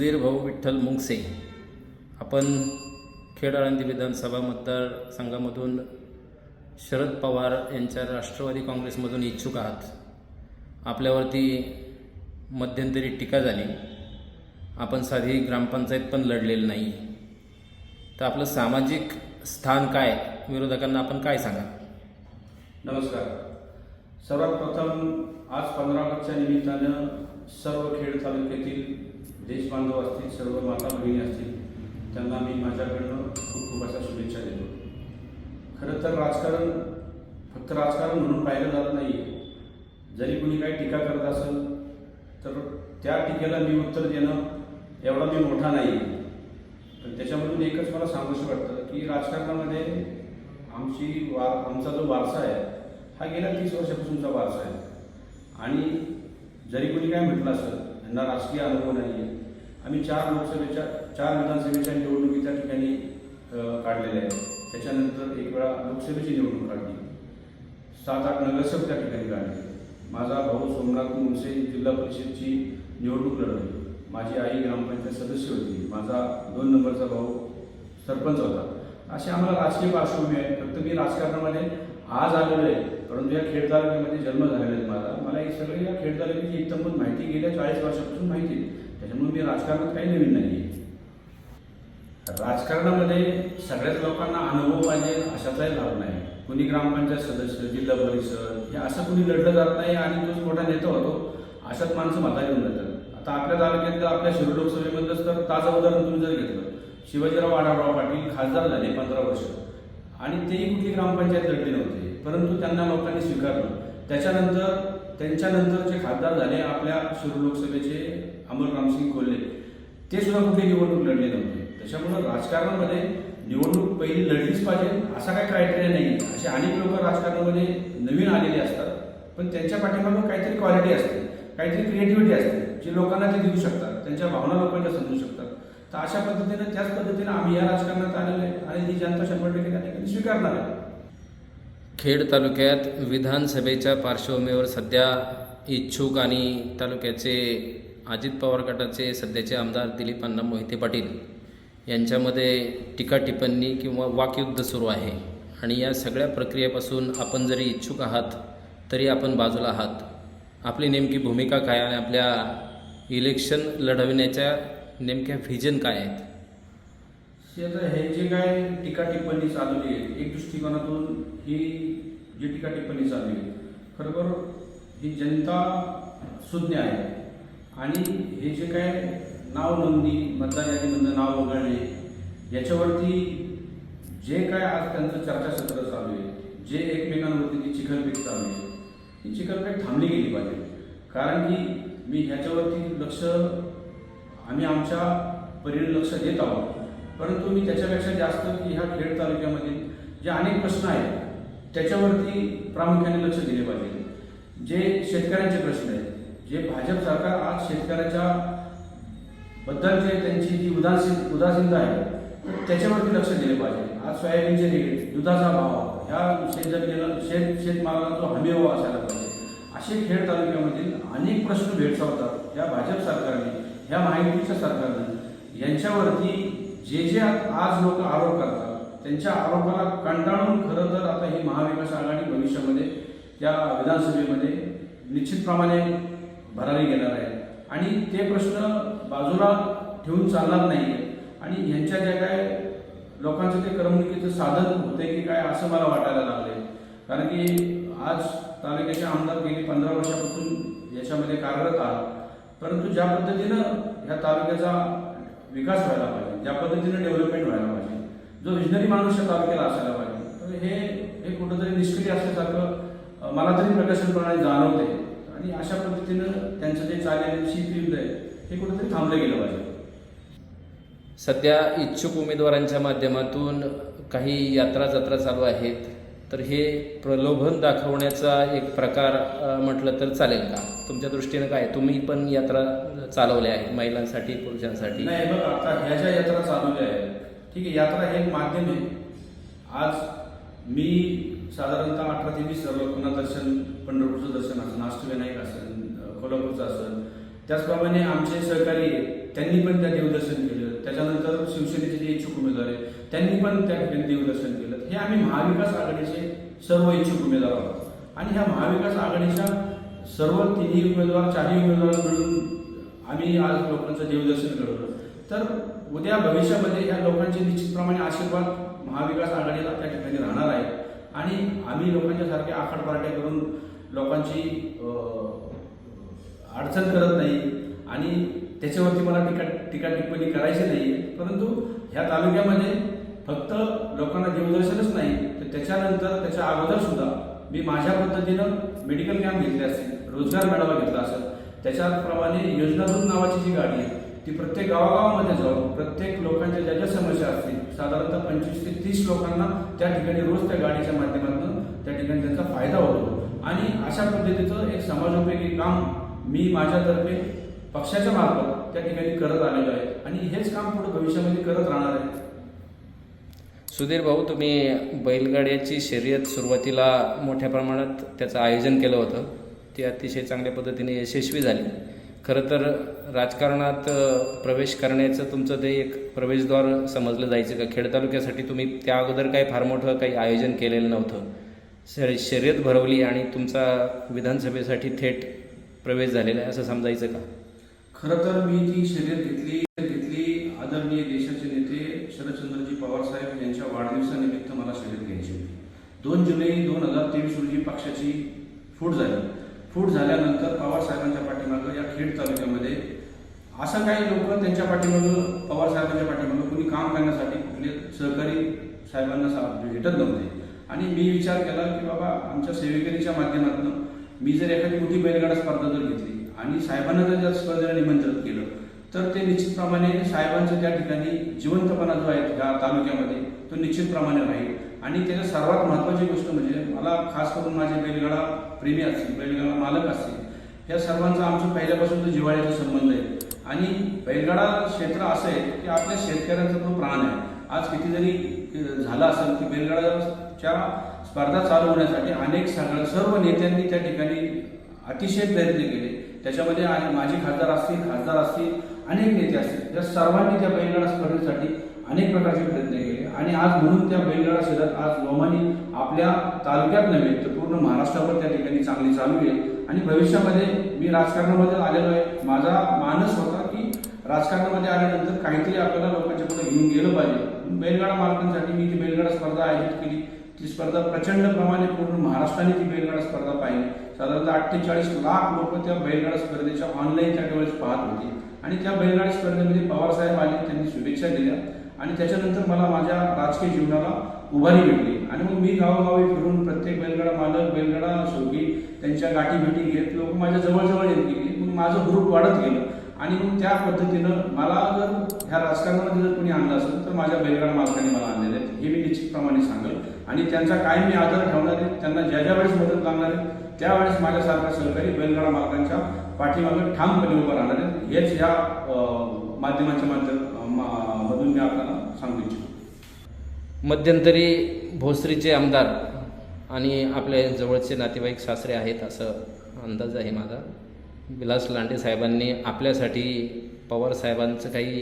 सुधीर भाऊ विठ्ठल मुंगसे आपण खेड आळंदी विधानसभा मतदारसंघामधून शरद पवार यांच्या राष्ट्रवादी काँग्रेसमधून इच्छुक आहात. आपल्यावरती मध्यंतरी टीका झाली. आपण साधी ग्रामपंचायत पण लढलेली नाही. तर आपलं सामाजिक स्थान काय? विरोधकांना आपण काय सांगा? नमस्कार. सर्वात प्रथम आज पंधरा ऑगस्टच्या निमित्तानं सर्व खेड तालुक्यातील देशबांधव असतील सर्व माता भगिनी असतील त्यांना मी माझ्याकडनं खूप खूप अशा शुभेच्छा देतो. खरं तर राजकारण फक्त राजकारण म्हणून पाहिलं जात नाही जरी कुणी काही टीका करत असेल तर त्या टीकेला मी उत्तर देणं एवढा मी मोठा नाही पण त्याच्यामधून एकच मला सांगूशी वाटतं की राजकारणामध्ये आमची वा आमचा जो वारसा आहे हा गेल्या तीस वर्षापासूनचा वारसा आहे. आणि जरी कोणी काय म्हटलं असेल यांना राजकीय अनुभव नाही आहे आम्ही चार लोकसभेच्या चार विधानसभेच्या निवडणुकी त्या ठिकाणी काढलेल्या आहेत. त्याच्यानंतर एक वेळा लोकसभेची निवडणूक काढली. सात आठ नगरसेवक त्या ठिकाणी काढले. माझा भाऊ सोमनाथ मुंगसे जिल्हा परिषदची निवडणूक लढवली. माझी आई ग्रामपंचायत सदस्य होती. माझा दोन नंबरचा भाऊ सरपंच होता. असे आम्हाला राजकीय पार्श्वभूमी आहे. फक्त मी राजकारणामध्ये आज आलेलो आहे. परंतु या खेड तालुक्यामध्ये जन्म झालेला आहे माझा. मला एक सगळी या खेड तालुक्याची इतंभूत माहिती गेल्या चाळीस वर्षापासून माहिती आहे. त्याच्यामुळे मी राजकारणात काही नवीन नाही आहे राजकारणामध्ये सगळ्याच लोकांना अनुभव पाहिजे अशाचाही लाभ नाही. कुणी ग्रामपंचायत सदस्य जिल्हा परिषद हे असं कुणी लढलं जात नाही आणि तोच मोठा नेता होतो अशाच माणसं म्हातारी येऊन जातात. आता आपल्या तालुक्यातलं आपल्या शिरूर लोकसभेमधलंच तर ताजं उदाहरण तुम्ही जर घेतलं. शिवाजीराव आढावराव पाटील खासदार झाले पंधरा वर्ष. आणि तेही कुठली ग्रामपंचायत लढली नव्हती परंतु त्यांना लोकांनी स्वीकारलं. त्याच्यानंतर त्यांच्यानंतर जे खासदार झाले आपल्या शिरूर लोकसभेचे अमोल रामसिंग कोल्हे. ते सुद्धा कुठे निवडणूक लढले नव्हते. त्याच्यामुळं राजकारणामध्ये निवडणूक पहिली लढलीच पाहिजे असा काही क्रायटेरिया नाही असे अनेक लोक राजकारणामध्ये नवीन आलेले असतात पण त्यांच्या पाठीमागं काहीतरी क्वालिटी असते काहीतरी क्रिएटिव्हिटी असते जी लोकांना ते देऊ शकतात त्यांच्या भावना लोकांच्या समजू शकतात. तर अशा पद्धतीनं त्याच पद्धतीनं आम्ही या राजकारणात आलेलो आहे आणि ही जनता शंभर टक्के त्या ठिकाणी स्वीकारणार आहे. खेड तालुक्यात विधानसभेच्या पार्श्वभूमीवर सध्या इच्छुक आणि तालुक्याचे अजित पवार गटाचे सध्याचे आमदार दिलीप अण्णा मोहिते पाटील यांच्यामध्ये टीका टिप्पणी किंवा वाकयुद्ध सुरू आहे. आणि या सगळ्या प्रक्रियेपासून आपण जरी इच्छुक आहात तरी आपण बाजूला आहात. आपली नेमकी भूमिका काय आणि आपल्या इलेक्शन लढविण्याच्या नेमक्या व्हिजन काय आहेत? हे आता हे जे काय टीका टिप्पणी चालवली आहे एक दृष्टिकोनातून ही जी टीका टिप्पणी चालली आहे खरोखर ही जनता सुज्ञ आहे. आणि हे जे काय नाव नोंदणी मतदार यादीमधनं नाव वगळणे याच्यावरती जे काय आज त्यांचं चर्चासत्र चालू आहे जे एकमेकांवरती ती चिखलपेट चालू आहे ही चिखलपेट थांबली गेली पाहिजे. कारण की मी ह्याच्यावरती लक्ष आम्ही आमच्या परीने लक्ष देत आहोत. परंतु मी त्याच्यापेक्षा जास्त की ह्या खेड तालुक्यामध्ये जे अनेक प्रश्न आहेत त्याच्यावरती प्रामुख्याने लक्ष दिले पाहिजे. जे शेतकऱ्यांचे प्रश्न आहेत जे भाजप सरकार आज शेतकऱ्याच्या बद्दलचे त्यांची जी उदासीन उदासीनता आहे त्याच्यावरती लक्ष दिले पाहिजे. आज सोयाबीनचे रेट दुधाचा भाव ह्या शेतजमिनीला शेत शेतमालाला तो हमी भाव असायला पाहिजे. असे खेड तालुक्यामधील अनेक प्रश्न भेडसावतात या भाजप सरकारने ह्या महायुतीच्या सरकारने. यांच्यावरती जे जे आज लोक आरोप करतात त्यांच्या आरोपाला कंटाळून खरं तर आता ही महाविकास आघाडी भविष्यामध्ये त्या विधानसभेमध्ये निश्चितप्रमाणे भरारी घेणार आहे. आणि ते प्रश्न बाजूला ठेवून चालणार नाही आणि ह्यांच्या ज्या काय लोकांचं ते करमणुकीचं साधन होते की काय असं मला वाटायला लागले कारण की आज तालुक्याचे आमदार गेली पंधरा वर्षापासून याच्यामध्ये कार्यरत आहात. परंतु ज्या पद्धतीनं ह्या तालुक्याचा विकास व्हायला पाहिजे ज्या पद्धतीनं डेव्हलपमेंट व्हायला पाहिजे जो विजनरी माणूस या तालुक्याला असायला पाहिजे तर हे हे कुठंतरी निष्क्रिय असल्यासारखं मला तरी प्रकाशनप्रमाणे जाणवते. आणि अशा पद्धतीनं त्यांचं जे चाललेलं शीतयुद्ध आहे हे कुठंतरी थांबलं गेलं पाहिजे. सध्या इच्छुक उमेदवारांच्या माध्यमातून काही यात्रा जत्रा चालू आहेत तर हे प्रलोभन दाखवण्याचा एक प्रकार म्हटलं तर चालेल का? तुमच्या दृष्टीनं काय? तुम्ही पण यात्रा चालवल्या आहेत महिलांसाठी पुरुषांसाठी? नाही बघ आता ह्या ज्या यात्रा चालवल्या आहेत ठीक आहे यात्रा हे एक माध्यम आहे. आज मी साधारणतः अठरा ते वीस लोकांना दर्शन पंढरपूरचं दर्शन असेल अष्टविनायक असेल कोल्हापूरचं असेल. त्याचप्रमाणे आमचे सहकारी त्यांनी पण त्या देवदर्शन केलं. त्याच्यानंतर शिवसेनेचे जे इच्छुक उमेदवार आहेत त्यांनी पण त्या ठिकाणी देवदर्शन केलं. हे आम्ही महाविकास आघाडीचे सर्व इच्छुक उमेदवार आहोत. आणि ह्या महाविकास आघाडीच्या सर्व तिन्ही उमेदवार चारही उमेदवार मिळून आम्ही आज लोकांचं देवदर्शन घडवलं. तर उद्या भविष्यामध्ये या लोकांचे निश्चितप्रमाणे आशीर्वाद महाविकास आघाडीला त्या ठिकाणी राहणार आहे आणि आम्ही लोकांच्या सारख्या आखड पार्ट्या करून लोकांची अडचण करत नाही आणि त्याच्यावरती मला टीका टीका टिप्पणी करायची नाही. परंतु ह्या तालुक्यामध्ये फक्त लोकांना देवदर्शनच नाही तर त्याच्यानंतर त्याच्या अगोदर सुद्धा मी माझ्या पद्धतीनं मेडिकल कॅम्प घेतले असतील रोजगार मेळावा घेतला असेल त्याच्याप्रमाणे योजनादूत नावाची जी गाडी आहे ती प्रत्येक गावागावामध्ये जाऊन प्रत्येक साधारणतः पंचवीस ते तीस लोकांना त्या ठिकाणी रोज त्या गाडीच्या माध्यमातून त्या ठिकाणी त्यांचा फायदा होतो. आणि अशा पद्धतीचं एक समाजोपयोगी काम मी माझ्यातर्फे पक्षाच्या मार्फत त्या ठिकाणी करत आलेलो आहे. आणि हेच काम पुढे भविष्यामध्ये करत राहणार आहे. सुधीर भाऊ तुम्ही बैलगाड्याची शर्यत सुरुवातीला मोठ्या प्रमाणात त्याचं आयोजन केलं होतं. ती अतिशय चांगल्या पद्धतीने यशस्वी झाली. खरं तर राजकारणात प्रवेश करण्याचं तुमचं ते एक प्रवेशद्वार समजलं जायचं का? खेड तालुक्यासाठी तुम्ही त्या अगोदर काही फार मोठं काही आयोजन केलेलं नव्हतं. शर शर्यत भरवली आणि तुमचा विधानसभेसाठी थेट प्रवेश झालेला आहे असं समजायचं का? खरं तर मी ती शर्यत घेतली घेतली. आदरणीय देशाचे नेते शरदचंद्रजी पवार साहेब यांच्या वाढदिवसानिमित्त मला शर्यत घ्यायची होती. दोन जुलै दोन हजार तेवीस रोजी पक्षाची फूट झाली. फूट झाल्यानंतर पवार साहेबांच्या पाठीमागं या खेड तालुक्यामध्ये असं काही लोक त्यांच्या पाठीमागं पवार साहेबांच्या पाठीमागं कुणी काम करण्यासाठी कुठले सहकारी साहेबांना सा- म्हणजे भेटत नव्हते. आणि मी विचार केला की बाबा आमच्या सेवेकरीच्या माध्यमातून मी जर एखादी मोठी बैलगाडा स्पर्धा जर घेतली आणि साहेबांना जर त्या स्पर्धेला निमंत्रित केलं तर ते निश्चितप्रमाणे साहेबांचं त्या ठिकाणी जिवंतपणा जो आहे त्या तालुक्यामध्ये तो निश्चितप्रमाणे राहील. आणि त्याच्या सर्वात महत्त्वाची गोष्ट म्हणजे मला खास करून माझे बैलगाडा प्रेमी असतील बैलगाडा मालक असतील या सर्वांचा आमचं पहिल्यापासून तो जिव्हाळ्याचा संबंध आहे. आणि बैलगाडा क्षेत्र असं आहे की आपल्या शेतकऱ्यांचा तो प्राण आहे. आज किती जरी झालं असेल की बैलगाडाच्या स्पर्धा चालू होण्यासाठी अनेक सगळ्या सर्व नेत्यांनी त्या ठिकाणी अतिशय प्रयत्न केले. त्याच्यामध्ये आ- माजी खासदार असतील खासदार असतील अनेक नेते असतील. या सर्वांनी त्या बैलगाडा स्पर्धेसाठी अनेक प्रकारचे प्रयत्न केले. आणि आज म्हणून त्या बैलगाडा शहरात आज लोमानी आपल्या तालुक्यात नव्हे तर पूर्ण महाराष्ट्रावर त्या ठिकाणी चांगली चालू आहे. आणि भविष्यामध्ये मी राजकारणामध्ये आलेलो आहे. माझा मानस होता की राजकारणामध्ये आल्यानंतर काहीतरी आपल्याला लोकांच्या पुढे घेऊन गेलं पाहिजे. बैलगाडा मालकांसाठी मी ती बैलगाडा स्पर्धा आयोजित केली. ती स्पर्धा प्रचंड प्रमाणे पूर्ण महाराष्ट्राने ती बैलगाडा स्पर्धा पाहिली. साधारणतः अठ्ठेचाळीस लाख लोक त्या बैलगाडा स्पर्धेच्या ऑनलाईन त्या वेळेस पाहत होते. आणि त्या बैलगाडा स्पर्धेमध्ये पवारसाहेब आले त्यांनी शुभेच्छा दिल्या. आणि त्याच्यानंतर मला माझ्या राजकीय जीवनाला उभारी भेटली. आणि मग मी गावोगावी फिरून प्रत्येक बैलगाडा मालक बैलगाडा शौकी त्यांच्या गाठी भेटी घेत लोक माझ्या जवळजवळ येत गेली. मग माझं ग्रुप वाढत गेलं. आणि मग त्या पद्धतीनं मला जर ह्या राजकारणामध्ये जर कोणी आणलं असेल तर माझ्या बैलगाडा मालकाने मला आणलेले आहेत हे मी निश्चितप्रमाणे सांगेल. आणि त्यांचा काय मी आदर ठेवणार आहे त्यांना ज्या ज्या वेळेस मदत लागणार आहे त्यावेळेस माझ्यासारखा सहकारी बैलगाडा मालकांच्या पाठीमागे ठामपणे उभं राहणार आहेत. हेच या माध्यमांच्या माध्यमाच्या माध्यम मधून मी आपल्याला सांगू इच्छितो. मध्यंतरी भोसरीचे आमदार आणि आपले जवळचे नातेवाईक सासरे आहेत असं अंदाज आहे माझा. विलास लांडे साहेबांनी आपल्यासाठी पवार साहेबांचं काही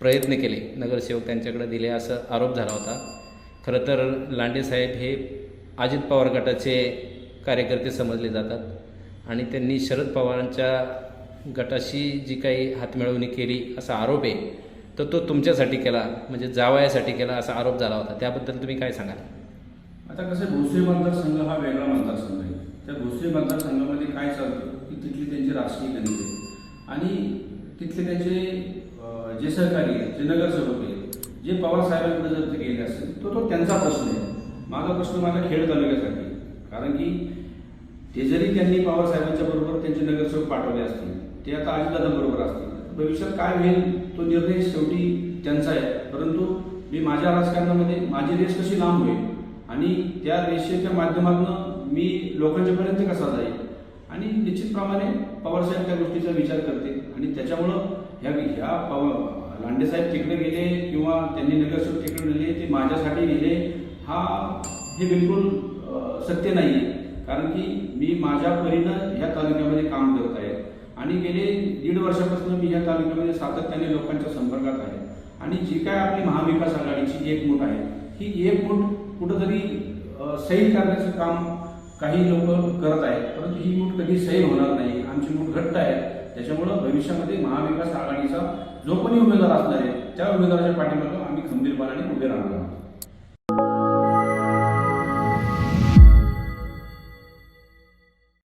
प्रयत्न केले नगरसेवक त्यांच्याकडे दिले असं आरोप झाला होता. खरं तर लांडे साहेब हे अजित पवार गटाचे कार्यकर्ते समजले जातात आणि त्यांनी शरद पवारांच्या गटाशी जी काही हातमिळवणी केली असा आरोप आहे तर तो तुमच्यासाठी केला म्हणजे जावयासाठी केला असा आरोप झाला होता. त्याबद्दल तुम्ही काय सांगाल? आता कसं भोसरी मतदारसंघ हा वेगळा मतदारसंघ आहे. त्या भोसरी मतदारसंघामध्ये काय चालतं? की तिथली त्यांची राजकीय गणित आहे. आणि तिथले त्यांचे जे सहकारी आहेत जे नगरसेवक आहेत जे पवार साहेबांकडे जर ते गेले असेल तो तो त्यांचा प्रश्न आहे. माझा प्रश्न माझ्या खेड तालुक्यासाठी कारण की ते जरी त्यांनी पवार साहेबांच्या बरोबर त्यांचे नगरसेवक पाठवले असतील ते आता अजितदादा बरोबर असतील. भविष्यात काय होईल तो निर्णय शेवटी त्यांचा आहे. परंतु मी माझ्या राजकारणामध्ये माझी रेस कशी लांब होईल आणि त्या रेषेच्या माध्यमातून मी लोकांच्या पर्यंत कसा जाईल? आणि निश्चितप्रमाणे पवारसाहेब त्या गोष्टीचा विचार करतील. आणि त्याच्यामुळं ह्या ह्या पवार लांडेसाहेब तिकडे गेले किंवा त्यांनी नगरसेवक तिकडे नेले ते माझ्यासाठी गेले हा हे बिलकुल सत्य नाही आहे कारण की मी माझ्या परीनं ह्या तालुक्यामध्ये काम करत आहे. आणि गेले दीड वर्षापासून मी या तालुक्यामध्ये सातत्याने लोकांच्या संपर्कात आहे. आणि जी काय आपली महाविकास आघाडीची एकमूट आहे ही एकमूट कुठंतरी सैल करण्याचं काम काही लोक करत आहेत परंतु ही मूठ कधी सैल होणार नाही. आमची मूठ घट्ट आहे. त्याच्यामुळं भविष्यामध्ये महाविकास आघाडीचा जो कोणी उमेदवार असणार आहे त्या उमेदवाराच्या पाठीमागं आम्ही खंबीरपणाने उभे राहणार आहोत.